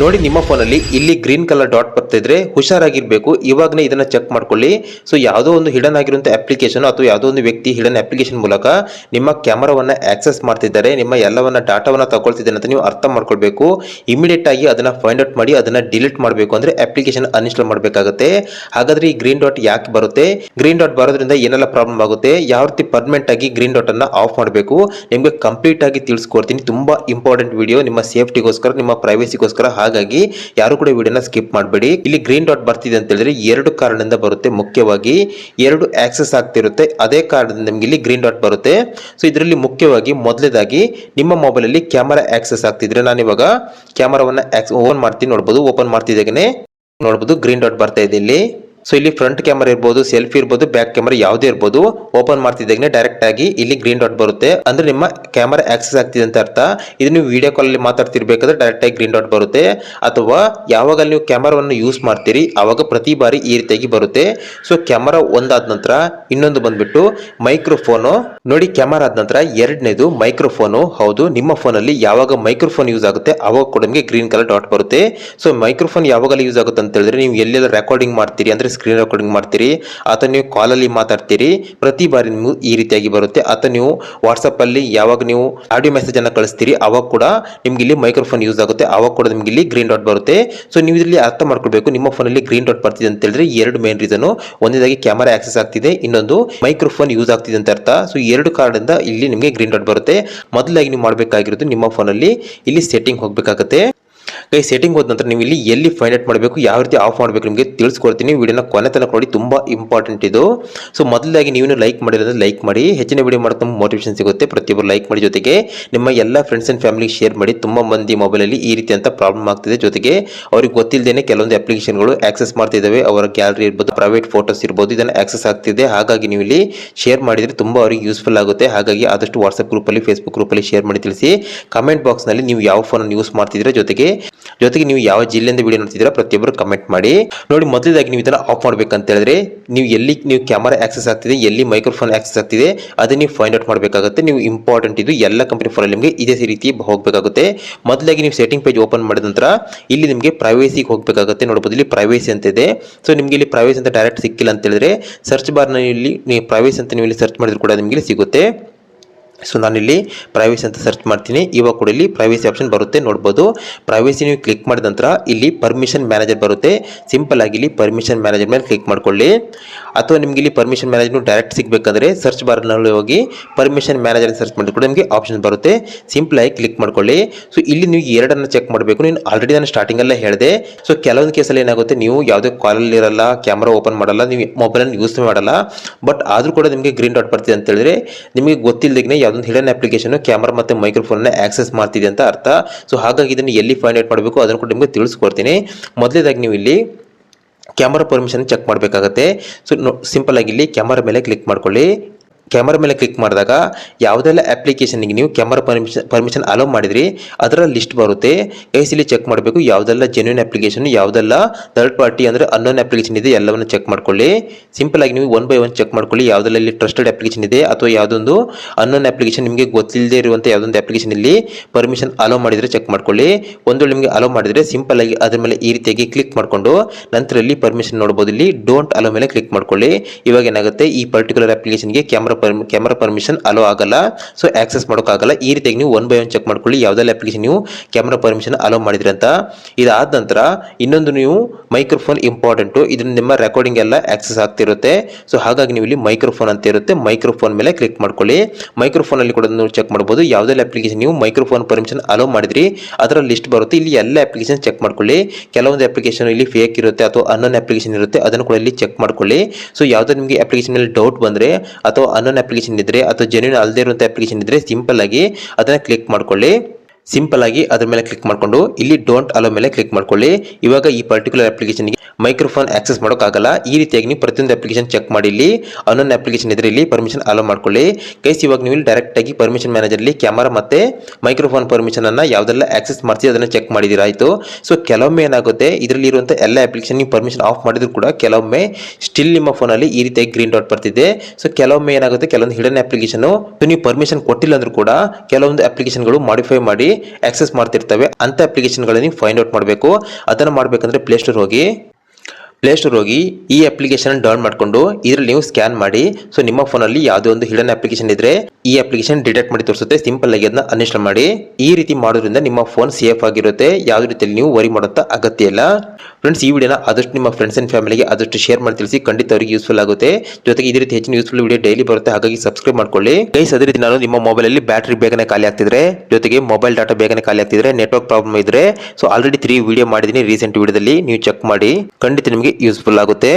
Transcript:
ನೋಡಿ ನಿಮ್ಮ ಫೋನಲ್ಲಿ ಇಲ್ಲಿ ಗ್ರೀನ್ ಕಲರ್ ಡಾಟ್ ಬರ್ತಿದ್ರೆ ಹುಷಾರಾಗಿರ್ಬೇಕು. ಇವಾಗನೇ ಇದನ್ನ ಚೆಕ್ ಮಾಡ್ಕೊಳ್ಳಿ. ಸೊ ಯಾವುದೋ ಒಂದು ಹಿಡನ್ ಆಗಿರುವಂಥ ಅಪ್ಲಿಕೇಶನ್ ಅಥವಾ ಯಾವುದೋ ಒಂದು ವ್ಯಕ್ತಿ ಹಿಡನ್ ಅಪ್ಲಿಕೇಶನ್ ಮೂಲಕ ನಿಮ್ಮ ಕ್ಯಾಮರಾವನ್ನ ಆಕ್ಸೆಸ್ ಮಾಡ್ತಿದ್ದಾರೆ. ನಿಮ್ಮ ಎಲ್ಲವನ್ನ ಡಾಟಾವನ್ನ ತಗೊಳ್ತಿದ್ದಾರೆ ಅಂತ ನೀವು ಅರ್ಥ ಮಾಡ್ಕೊಳ್ಬೇಕು. ಇಮಿಡಿಯೇಟ್ ಆಗಿ ಅದನ್ನ ಫೈಂಡ್ ಔಟ್ ಮಾಡಿ, ಅದನ್ನ ಡಿಲೀಟ್ ಮಾಡಬೇಕು ಅಂದ್ರೆ ಅಪ್ಲಿಕೇಶನ್ ಅನ್ಇನ್ಸ್ಟಾಲ್ ಮಾಡಬೇಕಾಗುತ್ತೆ. ಹಾಗಾದ್ರೆ ಈ ಗ್ರೀನ್ ಡಾಟ್ ಯಾಕೆ ಬರುತ್ತೆ? ಗ್ರೀನ್ ಡಾಟ್ ಬರೋದ್ರಿಂದ ಏನೆಲ್ಲ ಪ್ರಾಬ್ಲಮ್ ಆಗುತ್ತೆ? ಯಾವ ರೀತಿ ಪರ್ಮನೆಂಟ್ ಆಗಿ ಗ್ರೀನ್ ಡಾಟ್ ಅನ್ನ ಆಫ್ ಮಾಡಬೇಕು? ನಿಮಗೆ ಕಂಪ್ಲೀಟ್ ಆಗಿ ತಿಳಿಸ್ಕೊಡ್ತೀನಿ. ತುಂಬಾ ಇಂಪಾರ್ಟೆಂಟ್ ವಿಡಿಯೋ ನಿಮ್ಮ ಸೇಫ್ಟಿಗೋಸ್ಕರ ನಿಮ್ಮ ಪ್ರೈವೇಸಿಗೋಸ್ಕರ ಹಾಗಾಗಿ ಯಾರು ಕೂಡ ವಿಡಿಯೋನ ಸ್ಕಿಪ್ ಮಾಡಬೇಡಿ. ಇಲ್ಲಿ ಗ್ರೀನ್ ಡಾಟ್ ಬರ್ತಿದೆ ಅಂತ ಹೇಳಿದ್ರೆ ಎರಡು ಕಾರಣದಿಂದ ಬರುತ್ತೆ. ಮುಖ್ಯವಾಗಿ ಎರಡು ಆಕ್ಸೆಸ್ ಆಗ್ತಿರುತ್ತೆ. ಅದೇ ಕಾರಣದಿಂದ ನಿಮ್ಗೆ ಇಲ್ಲಿ ಗ್ರೀನ್ ಡಾಟ್ ಬರುತ್ತೆ. ಸೊ ಇದರಲ್ಲಿ ಮುಖ್ಯವಾಗಿ ಮೊದಲೇದಾಗಿ ನಿಮ್ಮ ಮೊಬೈಲ್ ಅಲ್ಲಿ ಕ್ಯಾಮರಾ ಆಕ್ಸೆಸ್ ಆಗ್ತಿದ್ರೆ ನಾನು ಇವಾಗ ಕ್ಯಾಮರಾವನ್ನ ಓಪನ್ ಮಾಡ್ತೀನಿ ನೋಡ್ಬೋದು. ಓಪನ್ ಮಾಡ್ತಿದ್ದಾಗನೆ ನೋಡ್ಬೋದು ಗ್ರೀನ್ ಡಾಟ್ ಬರ್ತಾ ಇದೆ ಇಲ್ಲಿ. ಸೊ ಇಲ್ಲಿ ಫ್ರಂಟ್ ಕ್ಯಾಮರಾ ಇರ್ಬೋದು ಸೆಲ್ಫಿ ಇರ್ಬೋದು ಬ್ಯಾಕ್ ಕ್ಯಾಮರಾ ಯಾವುದೇ ಇರ್ಬೋದು ಓಪನ್ ಮಾಡ್ತಿದ್ದಾಗನೆ ಡೈರೆಕ್ಟ್ ಆಗಿ ಇಲ್ಲಿ ಗ್ರೀನ್ ಡಾಟ್ ಬರುತ್ತೆ. ಅಂದ್ರೆ ನಿಮ್ಮ ಕ್ಯಾಮರಾ ಆಕ್ಸೆಸ್ ಆಗ್ತಿದೆ ಅಂತ ಅರ್ಥ. ಇದು ನೀವು ವಿಡಿಯೋ ಕಾಲ್ ಅಲ್ಲಿ ಮಾತಾಡ್ತಿರ್ಬೇಕಾದ್ರೆ ಡೈರೆಕ್ಟ್ ಆಗಿ ಗ್ರೀನ್ ಡಾಟ್ ಬರುತ್ತೆ. ಅಥವಾ ಯಾವಾಗ ನೀವು ಕ್ಯಾಮರಾವನ್ನು ಯೂಸ್ ಮಾಡ್ತೀರಿ, ಅವಾಗ ಪ್ರತಿ ಬಾರಿ ಈ ರೀತಿಯಾಗಿ ಬರುತ್ತೆ. ಸೊ ಕ್ಯಾಮರಾ ಒಂದಾದ ನಂತರ ಇನ್ನೊಂದು ಬಂದ್ಬಿಟ್ಟು ಮೈಕ್ರೋಫೋನು ನೋಡಿ ಕ್ಯಾಮರಾ ಆದ ನಂತರ ಎರಡನೇದು ಮೈಕ್ರೋಫೋನು ಹೌದು, ನಿಮ್ಮ ಫೋನಲ್ಲಿ ಯಾವಾಗ ಮೈಕ್ರೋಫೋನ್ ಯೂಸ್ ಆಗುತ್ತೆ, ಅವಾಗ ಕೂಡ ನಿಮಗೆ ಗ್ರೀನ್ ಕಲರ್ ಡಾಟ್ ಬರುತ್ತೆ. ಸೊ ಮೈಕ್ರೋಫೋನ್ ಯಾವಾಗಲೂ ಯೂಸ್ ಆಗುತ್ತೆ ಅಂತ ಹೇಳಿದ್ರೆ ನೀವು ಎಲ್ಲೆಲ್ಲ ರೆಕಾರ್ಡಿಂಗ್ ಮಾಡ್ತೀರಿ ಅಂದ್ರೆ ಸ್ಕ್ರೀನ್ ರೆಕಾರ್ಡಿಂಗ್ ಮಾಡ್ತೀರಿ ಅಥವಾ ನೀವು ಕಾಲಲ್ಲಿ ಮಾತಾಡ್ತೀರಿ, ಪ್ರತಿ ಬಾರಿ ನಿಮ್ಗೆ ಈ ರೀತಿಯಾಗಿ ಬರುತ್ತೆ. ಅಥವಾ ನೀವು ವಾಟ್ಸಪ್ ಅಲ್ಲಿ ಯಾವಾಗ ನೀವು ಆಡಿಯೋ ಮೆಸೇಜ್ ಅನ್ನ ಕಳಿಸ್ತೀರಿ, ಅವಾಗ ಕೂಡ ನಿಮ್ಗೆ ಇಲ್ಲಿ ಮೈಕ್ರೋಫೋನ್ ಯೂಸ್ ಆಗುತ್ತೆ. ಅವಾಗ ಕೂಡ ನಿಮ್ಗೆ ಇಲ್ಲಿ ಗ್ರೀನ್ ಡಾಟ್ ಬರುತ್ತೆ. ಸೊ ನೀವು ಇದರಲ್ಲಿ ಅರ್ಥ ಮಾಡ್ಕೊಳ್ಬೇಕು. ನಿಮ್ಮ ಫೋನಲ್ಲಿ ಗ್ರೀನ್ ಡಾಟ್ ಬರ್ತಿದೆ ಅಂತ ಹೇಳಿದ್ರೆ ಎರಡು ಮೇನ್ ರೀಸನ್ ಒಂದೇದಾಗಿ ಕ್ಯಾಮರಾ ಆಕ್ಸೆಸ್ ಆಗ್ತಿದೆ, ಇನ್ನೊಂದು ಮೈಕ್ರೋಫೋನ್ ಯೂಸ್ ಆಗ್ತಿದೆ ಅಂತ ಅರ್ಥ. ಸೊ ಎರಡು ಎರಡು ಕಾರ್ಡಿಂದ ಇಲ್ಲಿ ನಿಮಗೆ ಗ್ರೀನ್ ಡಾಟ್ ಬರುತ್ತೆ. ಮೊದಲಾಗಿ ನೀವು ಮಾಡಬೇಕಾಗಿರೋದು ನಿಮ್ಮ ಫೋನಲ್ಲಿ ಇಲ್ಲಿ ಸೆಟ್ಟಿಂಗ್ ಹೋಗಬೇಕಾಗುತ್ತೆ. ಕೈ ಸೆಟ್ಟಿಂಗ್ ಹೋದ ನಂತರ ನೀವು ಇಲ್ಲಿ ಎಲ್ಲಿ ಫೈಂಡ್ ಔಟ್ ಮಾಡಬೇಕು, ಯಾವ ರೀತಿ ಆಫ್ ಮಾಡಬೇಕು ನಿಮಗೆ ತಿಳಿಸ್ಕೊಡ್ತೀನಿ. ವಿಡಿಯೋನ ಕೊನೆ ತನಕ ನೋಡಿ, ತುಂಬ ಇಂಪಾರ್ಟೆಂಟ್ ಇದು. ಸೊ ಮೊದಲಾಗಿ ನೀವು ಲೈಕ್ ಮಾಡಿರೋದ್ರೆ ಲೈಕ್ ಮಾಡಿ. ಹೆಚ್ಚಿನ ವಿಡಿಯೋ ತುಂಬ ಮೋಟಿವೇಶನ್ ಸಿಗುತ್ತೆ. ಪ್ರತಿಯೊಬ್ಬರು ಲೈಕ್ ಮಾಡಿ ಜೊತೆಗೆ ನಿಮ್ಮ ಎಲ್ಲ ಫ್ರೆಂಡ್ಸ್ ಆ್ಯಂಡ್ ಫ್ಯಾಮಿಲಿ ಶೇರ್ ಮಾಡಿ, ತುಂಬ ಮಂದಿ ಮೊಬೈಲಲ್ಲಿ ಈ ರೀತಿ ಅಂತ ಪ್ರಾಬ್ಲಮ್ ಆಗ್ತಿದೆ ಜೊತೆಗೆ ಅವ್ರಿಗೆ ಗೊತ್ತಿಲ್ಲದೇನೆ ಕೆಲವೊಂದು ಅಪ್ಲಿಕೇಶನ್ಗಳು ಆಕ್ಸೆಸ್ ಮಾಡ್ತಿದ್ದಾವೆ ಅವರ ಗ್ಯಾಲರಿ ಇರ್ಬೋದು ಪ್ರೈವೇಟ್ ಫೋಟೋಸ್ ಇರ್ಬೋದು, ಇದನ್ನು ಆಕ್ಸೆಸ್ ಆಗ್ತಿದೆ. ಹಾಗಾಗಿ ನೀವು ಇಲ್ಲಿ ಶೇರ್ ಮಾಡಿದರೆ ತುಂಬ ಅವರಿಗೆ ಯೂಸ್ಫುಲ್ ಆಗುತ್ತೆ. ಹಾಗಾಗಿ ಆದಷ್ಟು ವಾಟ್ಸಪ್ ಗ್ರೂಪಲ್ಲಿ ಫೇಸ್ಬುಕ್ ಗ್ರೂಪಲ್ಲಿ ಶೇರ್ ಮಾಡಿ ತಿಳಿಸಿ. ಕಮೆಂಟ್ ಬಾಕ್ಸ್ನಲ್ಲಿ ನೀವು ಯಾವ ಫೋನನ್ನು ಯೂಸ್ ಮಾಡ್ತಿದ್ದೀರಾ ಜೊತೆಗೆ ಜೊತೆಗೆ ನೀವು ಯಾವ ಜಿಲ್ಲೆಯಿಂದ ವಿಡಿಯೋ ನೋಡ್ತಿದ್ದೀರಾ ಪ್ರತಿಯೊಬ್ಬರು ಕಮೆಂಟ್ ಮಾಡಿ. ನೋಡಿ ಮೊದಲದಾಗಿ ನೀವು ಇದನ್ನ ಆಫ್ ಮಾಡ್ಬೇಕಂತ ಹೇಳಿದ್ರೆ, ನೀವು ಎಲ್ಲಿ, ನೀವು ಕ್ಯಾಮರಾ ಆಕ್ಸೆಸ್ ಆಗ್ತಿದೆ, ಎಲ್ಲಿ ಮೈಕ್ರೋಫೋನ್ ಆಕ್ಸೆಸ್ ಆಗ್ತಿದೆ, ಅದನ್ನ ನೀವು ಫೈಂಡ್ ಔಟ್ ಮಾಡಬೇಕಾಗುತ್ತೆ. ನೀವು ಇಂಪಾರ್ಟೆಂಟ್ ಇದು ಎಲ್ಲ ಕಂಪನಿ ಫೋನಲ್ಲಿ ನಿಮಗೆ ಇದೇ ರೀತಿ ಹೋಗಬೇಕಾಗುತ್ತೆ. ಮೊದಲಾಗಿ ನೀವು ಸೆಟ್ಟಿಂಗ್ ಪೇಜ್ ಓಪನ್ ಮಾಡಿದ ನಂತರ, ಇಲ್ಲಿ ನಿಮಗೆ ಪ್ರೈವೇಸಿಗೆ ಹೋಗಬೇಕಾಗುತ್ತೆ. ನೋಡಬಹುದು ಇಲ್ಲಿ ಪ್ರೈವೇಸಿ ಅಂತ ಇದೆ. ಸೊ ನಿಮಗೆ ಇಲ್ಲಿ ಪ್ರೈವೇಸಿ ಅಂತ ಡೈರೆಕ್ಟ್ ಸಿಕ್ಕಿಲ್ಲ ಅಂತ ಹೇಳಿದ್ರೆ ಸರ್ಚ್ ಬಾರ್ನಲ್ಲಿ ಇಲ್ಲಿ ನೀವು ಪ್ರೈವೇಸಿ ಅಂತ ನೀವು ಇಲ್ಲಿ ಸರ್ಚ್ ಮಾಡಿದ್ರು ಕೂಡ ನಿಮಗೆ ಸಿಗುತ್ತೆ. ಸೊ ನಾನಿಲ್ಲಿ ಪ್ರೈವೇಸಿ ಅಂತ ಸರ್ಚ್ ಮಾಡ್ತೀನಿ. ಇವಾಗ ಕೂಡ ಇಲ್ಲಿ ಪ್ರೈವೇಸಿ ಆಪ್ಷನ್ ಬರುತ್ತೆ, ನೋಡ್ಬೋದು. ಪ್ರೈವೇಸಿ ನೀವು ಕ್ಲಿಕ್ ಮಾಡಿದ ನಂತರ ಇಲ್ಲಿ ಪರ್ಮಿಷನ್ ಮ್ಯಾನೇಜರ್ ಬರುತ್ತೆ. ಸಿಂಪಲ್ ಆಗಿ ಇಲ್ಲಿ ಪರ್ಮಿಷನ್ ಮ್ಯಾನೇಜರ್ ಮೇಲೆ ಕ್ಲಿಕ್ ಮಾಡ್ಕೊಳ್ಳಿ. ಅಥವಾ ನಿಮಗೆ ಇಲ್ಲಿ ಪರ್ಮಿಷನ್ ಮ್ಯಾನೇಜರ್ ಡೈರೆಕ್ಟ್ ಸಿಗಬೇಕಂದ್ರೆ ಸರ್ಚ್ ಬಾರ್ನಲ್ಲಿ ಹೋಗಿ ಪರ್ಮಿಷನ್ ಮ್ಯಾನೇಜರ್ ಸರ್ಚ್ ಮಾಡಿದ ಕೂಡ ನಿಮಗೆ ಆಪ್ಷನ್ ಬರುತ್ತೆ. ಸಿಂಪಲ್ ಆಗಿ ಕ್ಲಿಕ್ ಮಾಡ್ಕೊಳ್ಳಿ. ಸೊ ಇಲ್ಲಿ ನೀವು ಎರಡನ್ನು ಚೆಕ್ ಮಾಡಬೇಕು. ನೀನು ಆಲ್ರೆಡಿ ನಾನು ಸ್ಟಾರ್ಟಿಂಗಲ್ಲೇ ಹೇಳಿದೆ. ಸೊ ಕೆಲವೊಂದು ಕೇಸಲ್ಲಿ ಏನಾಗುತ್ತೆ, ನೀವು ಯಾವುದೇ ಕಾಲಲ್ಲಿ ಇರಲ್ಲ ಕ್ಯಾಮ್ರಾ ಓಪನ್ ಮಾಡಲ್ಲ, ನೀವು ಮೊಬೈಲನ್ನು ಯೂಸ್ ಮಾಡಲ್ಲ. ಬಟ್ ಆದರೂ ಕೂಡ ನಿಮಗೆ ಗ್ರೀನ್ ಡಾಟ್ ಬರ್ತಿದೆ ಅಂತ ಹೇಳಿದ್ರೆ ನಿಮಗೆ ಗೊತ್ತಿಲ್ಲದೇ ಯಾವುದೊಂದು ಹಿಡನ್ ಅಪ್ಲಿಕೇಶನ್ ಕ್ಯಾಮರಾ ಮತ್ತು ಮೈಕ್ರೋಫೋನ್ನ ಆಕ್ಸೆಸ್ ಮಾಡ್ತಿದೆ ಅಂತ ಅರ್ಥ. ಸೊ ಹಾಗಾಗಿ ಇದನ್ನು ಎಲ್ಲಿ ಫೈಂಡ್ ಔಟ್ ಮಾಡಬೇಕು ಅದನ್ನು ಕೂಡ ನಿಮಗೆ ತಿಳಿಸ್ಕೊಡ್ತೀನಿ. ಮೊದಲೇದಾಗಿ ನೀವು ಇಲ್ಲಿ ಕ್ಯಾಮರಾ ಪರ್ಮಿಷನ್ ಚೆಕ್ ಮಾಡಬೇಕಾಗತ್ತೆ. ಸೊ ಸಿಂಪಲ್ ಆಗಿ ಇಲ್ಲಿ ಕ್ಯಾಮರಾ ಮೇಲೆ ಕ್ಲಿಕ್ ಮಾಡ್ಕೊಳ್ಳಿ. ಕ್ಯಾಮರಾ ಮೇಲೆ ಕ್ಲಿಕ್ ಮಾಡಿದಾಗ ಯಾವುದೆಲ್ಲ ಅಪ್ಲಿಕೇಶನ್ಗೆ ನೀವು ಕ್ಯಾಮರಾ ಪರ್ಮಿಷನ್ ಪರ್ಮಿಷನ್ ಅಲೋ ಮಾಡಿದ್ರಿ, ಅದರ ಲಿಸ್ಟ್ ಬರುತ್ತೆ. ಗೈಸ್ ಇಲ್ಲಿ ಚೆಕ್ ಮಾಡಬೇಕು ಯಾವುದೆಲ್ಲ ಜೆನ್ಯೂನ್ ಅಪ್ಲಿಕೇಶನ್ ಯಾವುದೆಲ್ಲ ಥರ್ಡ್ ಪಾರ್ಟಿ ಅಂದರೆ ಅನ್ನೋನ್ ಅಪ್ಲಿಕೇಶನ್ ಇದೆ, ಎಲ್ಲವನ್ನು ಚೆಕ್ ಮಾಡ್ಕೊಳ್ಳಿ. ಸಿಂಪಲ್ ಆಗಿ ನೀವು ಒನ್ ಬೈ ಒನ್ ಚೆಕ್ ಮಾಡ್ಕೊಳ್ಳಿ, ಯಾವುದೆಲ್ಲ ಇಲ್ಲಿ ಟ್ರಸ್ಟೆಡ್ ಅಪ್ಲಿಕೇಶನ್ ಇದೆ ಅಥವಾ ಯಾವುದೊಂದು ಅನ್ನೋನ್ ಅಪ್ಲಿಕೇಶನ್ ನಿಮಗೆ ಗೊತ್ತಿಲ್ಲದೆ ಇರುವಂಥ ಯಾವುದೊಂದು ಅಪ್ಲಿಕೇಶನ್ ಇಲ್ಲಿ ಪರ್ಮಿಷನ್ ಅಲೋ ಮಾಡಿದರೆ ಚೆಕ್ ಮಾಡ್ಕೊಳ್ಳಿ. ಒಂದು ನಿಮಗೆ ಅಲೋ ಮಾಡಿದರೆ ಸಿಂಪಲ್ ಆಗಿ ಅದರ ಮೇಲೆ ಈ ರೀತಿಯಾಗಿ ಕ್ಲಿಕ್ ಮಾಡಿಕೊಂಡು ನಂತರ ಇಲ್ಲಿ ಪರ್ಮಿಷನ್ ನೋಡ್ಬೋದು ಇಲ್ಲಿ ಡೋಂಟ್ ಅಲೋ ಮೇಲೆ ಕ್ಲಿಕ್ ಮಾಡ್ಕೊಳ್ಳಿ. ಇವಾಗ ಏನಾಗುತ್ತೆ, ಈ ಪರ್ಟಿಕ್ಯುಲರ್ ಅಪ್ಲಿಕೇಶನ್ಗೆ ಕ್ಯಾಮ್ರಾ ಕ್ಯಾಮ್ರಾ ಪರ್ಮಿಷನ್ ಅಲೋ ಆಗಲ್ಲ. ಸೊ ಆಕ್ಸೆಸ್ ಮಾಡೋಕ್ಕಾಗಲ್ಲ ಈ ರೀತಿಯಾಗಿ ನೀವು ಒನ್ ಬೈ ಒನ್ ಚೆಕ್ ಮಾಡ್ಕೊಳ್ಳಿ. ಯಾವುದೆಲ್ಲ ಅಪ್ಲಿಕೇಶನ್ ನೀವು ಕ್ಯಾಮ್ರಾ ಪರ್ಮಿಷನ್ ಅಲೋ ಮಾಡಿದ್ರಿ ಅಂತ. ಇದಾದ ನಂತರ ಇನ್ನೊಂದು ನೀವು ಮೈಕ್ರೋಫೋನ್ ಇಂಪಾರ್ಟೆಂಟು ಇದನ್ನು ನಿಮ್ಮ ರೆಕಾರ್ಡಿಂಗ್ ಎಲ್ಲ ಆಕ್ಸೆಸ್ ಆಗ್ತಿರುತ್ತೆ. ಸೊ ಹಾಗಾಗಿ ನೀವು ಇಲ್ಲಿ ಮೈಕ್ರೋಫೋನ್ ಅಂತ ಇರುತ್ತೆ. ಮೈಕ್ರೋಫೋನ್ ಮೇಲೆ ಕ್ಲಿಕ್ ಮಾಡ್ಕೊಳ್ಳಿ. ಮೈಕ್ರೋಫೋನ್ ಅಲ್ಲಿ ಕೂಡ ನೀವು ಚೆಕ್ ಮಾಡ್ಬೋದು. ಯಾವುದೆಲ್ಲ ಅಪ್ಲಿಕೇಶನ್ ನೀವು ಮೈಕ್ರೋಫೋನ್ ಪರ್ಮಿಷನ್ ಅಲೋ ಮಾಡಿದ್ರಿ ಅದರ ಲಿಸ್ಟ್ ಬರುತ್ತೆ. ಇಲ್ಲಿ ಎಲ್ಲ ಅಪ್ಲಿಕೇಶನ್ ಚೆಕ್ ಮಾಡ್ಕೊಳ್ಳಿ. ಕೆಲವೊಂದು ಅಪ್ಲಿಕೇಶನ್ ಇಲ್ಲಿ ಫೇಕ್ ಇರುತ್ತೆ ಅಥವಾ ಅನ್ನೋನ್ ಅಪ್ಲಿಕೇಶನ್ ಇರುತ್ತೆ. ಅದನ್ನು ಕೂಡ ಇಲ್ಲಿ ಚೆಕ್ ಮಾಡ್ಕೊಳ್ಳಿ. ಸೊ ಯಾವುದೇ ನಿಮಗೆ ಅಪ್ಲಿಕೇಶನ್ ಮೇಲೆ ಡೌಟ್ ಬಂದರೆ ಅಥವಾ ಅನ್ನೋನ್ ಅಪ್ಲಿಕೇಶನ್ ಇದ್ರೆ ಅಥವಾ ಜೆನ್ಯೂನ್ ಅಲ್ಲದೆ ಇರುವಂಥ ಅಪ್ಲಿಕೇಶನ್ ಇದ್ರೆ ಸಿಂಪಲ್ ಆಗಿ ಅದನ್ನ ಕ್ಲಿಕ್ ಮಾಡ್ಕೊಳ್ಳಿ. ಸಿಂಪಲ್ ಆಗಿ ಅದ್ರ ಮೇಲೆ ಕ್ಲಿಕ್ ಮಾಡ್ಕೊಂಡು, ಇಲ್ಲಿ ಡೋಂಟ್ ಅಲೋ ಮೇಲೆ ಕ್ಲಿಕ್ ಮಾಡ್ಕೊಳ್ಳಿ. ಇವಾಗ ಈ ಪರ್ಟಿಕ್ಯುಲರ್ ಅಪ್ಲಿಕೇಶನ್ಗೆ ಮೈಕ್ರೋಫೋನ್ ಆಕ್ಸೆಸ್ ಮಾಡೋಕ್ಕಾಗಲ್ಲ. ಈ ರೀತಿಯಾಗಿ ನೀವು ಪ್ರತಿಯೊಂದು ಅಪ್ಲಿಕೇಶನ್ ಚೆಕ್ ಮಾಡಿ ಇಲ್ಲಿ ಅನ್ನೊಂದು ಅಪ್ಲಿಕೇಶನ್ ಇದ್ರೆ ಇಲ್ಲಿ ಪರ್ಮಿಷನ್ ಅಲೋ ಮಾಡ್ಕೊಳ್ಳಿ. ಕೈಸ್ ಇವಾಗ ನೀವು ಇಲ್ಲಿ ಡೈರೆಕ್ಟ್ ಆಗಿ ಪರ್ಮಿಷನ್ ಮ್ಯಾನೇಜರ್ಲಿ ಕ್ಯಾಮರಾ ಮತ್ತೆ ಮೈಕ್ರೋಫೋನ್ ಪರ್ಮಿಷನ್ ಅನ್ನ ಯಾವ್ದೆಲ್ಲ ಆಕ್ಸೆಸ್ ಮಾಡ್ತೀವಿ ಅದನ್ನ ಚೆಕ್ ಮಾಡಿದಿರಾಯಿತು ಸೊ ಕೆಲವೊಮ್ಮೆ ಏನಾಗುತ್ತೆ, ಇದರಲ್ಲಿ ಇರುವಂತ ಎಲ್ಲ ಅಪ್ಲಿಕೇಶನ್ ನೀವು ಪರ್ಮಿಷನ್ ಆಫ್ ಮಾಡಿದ್ರು ಕೂಡ ಕೆಲವೊಮ್ಮೆ ಸ್ಟಿಲ್ ನಿಮ್ಮ ಫೋನಲ್ಲಿ ಈ ರೀತಿಯಾಗಿ ಗ್ರೀನ್ ಡಾಟ್ ಬರ್ತಿದೆ. ಸೊ ಕೆಲವೊಮ್ಮೆ ಏನಾಗುತ್ತೆ, ಕೆಲವೊಂದು ಹಿಡನ್ ಅಪ್ಲಿಕೇಶನ್ ನೀವು ಪರ್ಮಿಷನ್ ಕೊಟ್ಟಿಲ್ಲ ಅಂದ್ರೂ ಕೂಡ ಕೆಲವೊಂದು ಅಪ್ಲಿಕೇಶನ್ಗಳು ಮಾಡಿಫೈ ಮಾಡಿ ಆಕ್ಸೆಸ್ ಮಾಡ್ತಿರ್ತವೆ ಅಂತ ಅಪ್ಲಿಕೇಶನ್ಗಳನ್ನ ನೀವು ಫೈಂಡ್ ಔಟ್ ಮಾಡಬೇಕು. ಅದನ್ನು ಮಾಡಬೇಕಂದ್ರೆ ಪ್ಲೇಸ್ಟೋರ್ ಹೋಗಿ ಪ್ಲೇಸ್ಟೋರ್ ಹೋಗಿ ಈ ಅಪ್ಲಿಕೇಶನ್ ಡೌನ್ ಮಾಡಿಕೊಂಡು ಇದರಲ್ಲಿ ನೀವು ಸ್ಕ್ಯಾನ್ ಮಾಡಿ. ಸೊ ನಿಮ್ಮ ಫೋನಲ್ಲಿ ಯಾವುದೇ ಒಂದು ಹಿಡನ್ ಅಪ್ಲಿಕೇಶನ್ ಇದ್ರೆ ಈ ಅಪ್ಲಿಕೇಶನ್ ಡಿಟೆಕ್ಟ್ ಮಾಡಿ ತೋರಿಸುತ್ತೆ. ಸಿಂಪಲ್ ಆಗಿ ಅದನ್ನ ಅನ್ಇನ್ಸ್ಟಾಲ್ ಮಾಡಿ. ಈ ರೀತಿ ಮಾಡೋದ್ರಿಂದ ನಿಮ್ಮ ಫೋನ್ ಸೇಫ್ ಆಗಿರುತ್ತೆ. ಯಾವುದೇ ರೀತಿಯಲ್ಲಿ ನೀವು ವರಿ ಮಾಡೋಂಥ ಅಗತ್ಯ ಇಲ್ಲ. ಫ್ರೆಂಡ್ಸ್ ಈ ವಿಡಿಯೋನ ಆದಷ್ಟು ನಿಮ್ಮ ಫ್ರೆಂಡ್ಸ್ ಅಂಡ್ ಫ್ಯಾಮಿಲಿಗೆ ಆದಷ್ಟು ಶೇರ್ ಮಾಡಿ ತಿಳಿಸಿ. ಖಂಡಿತ ಅವರಿಗೆ ಯೂಸ್ಫುಲ್ ಆಗುತ್ತೆ. ಜೊತೆಗೆ ಇದೇ ರೀತಿ ಹೆಚ್ಚಿನ ಯೂಸ್ಫುಲ್ ವಿಡಿಯೋ ಡೈಲಿ ಬರುತ್ತೆ. ಹಾಗಾಗಿ ಸಬ್ಸ್ಕ್ರೈಬ್ ಮಾಡ್ಕೊಳ್ಳಿ. ಗೈಸ್ ಅದೇ ರೀತಿ ನಾನು ನಿಮ್ಮ ಮೊಬೈಲಲ್ಲಿ ಬ್ಯಾಟ್ರಿ ಬೇಗನೆ ಖಾಲಿ ಆಗ್ತಿದ್ರೆ, ಜೊತೆಗೆ ಮೊಬೈಲ್ ಡಾಟಾ ಬೇಗನೆ ಖಾಲಿ ಆಗ್ತಿದ್ರೆ ನೆಟ್ವರ್ಕ್ ಪ್ರಾಬ್ಲಮ್ ಇದ್ರೆ. ಸೊ ಆಲ್ರೆಡಿ ತ್ರೀ ವಿಡಿಯೋ ಮಾಡಿದ್ದೀನಿ ರೀಸೆಂಟ್ ವಿಡಿಯೋದಲ್ಲಿ ನೀವು ಚೆಕ್ ಮಾಡಿ. ಖಂಡಿತ ನಿಮಗೆ ಯೂಸ್ಫುಲ್ ಆಗುತ್ತೆ